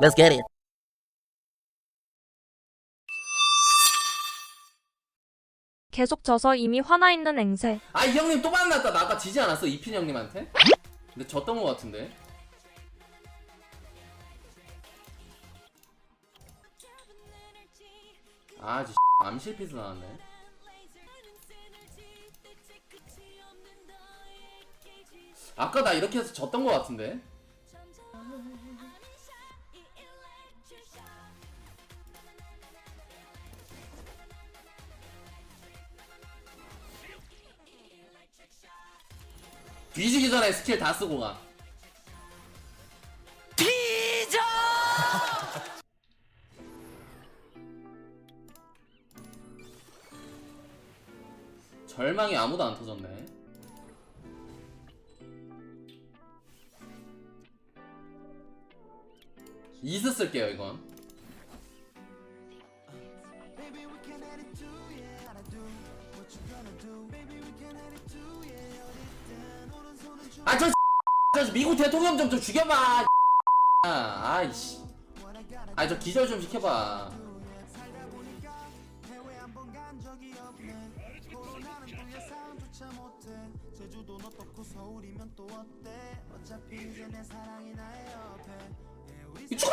Let's get it. 계속 져서 이미 화나 있는 앵세. 아 이 형님 또 만났다 나 아까 지지 않았어 이핀 형님한테? 근데 졌던 거 같은데 아 지, 암실피스 나왔네 아까 나 이렇게 해서 졌던 거 같은데 뒤지기 전에 스킬 다 쓰고 가. 뒤져 절망이 아무도 안 터졌네. 이스 쓸게요 이건 아저 저 미국 대통령 좀 좀 죽여봐. 아이씨. 아저 기절 좀 시켜봐. 이 죽으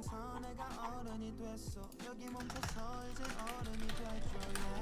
지금서 내가 어른이 됐어. 여기 멈춰서 이제 어른이 될줄래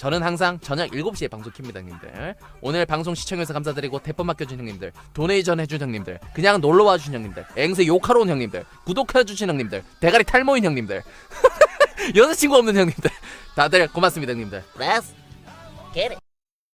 저는 항상 저녁 7시에 방송 킵니다 형님들. 오늘 방송 시청해주셔서 감사드리고 대법 맡겨준 형님들 도네이션 해준 형님들 그냥 놀러와 주신 형님들 앵세 욕하러 온 형님들 구독해주신 형님들 대가리 탈모인 형님들 여자친구 없는 형님들. 다들 고맙습니다 형님들. Let's get it.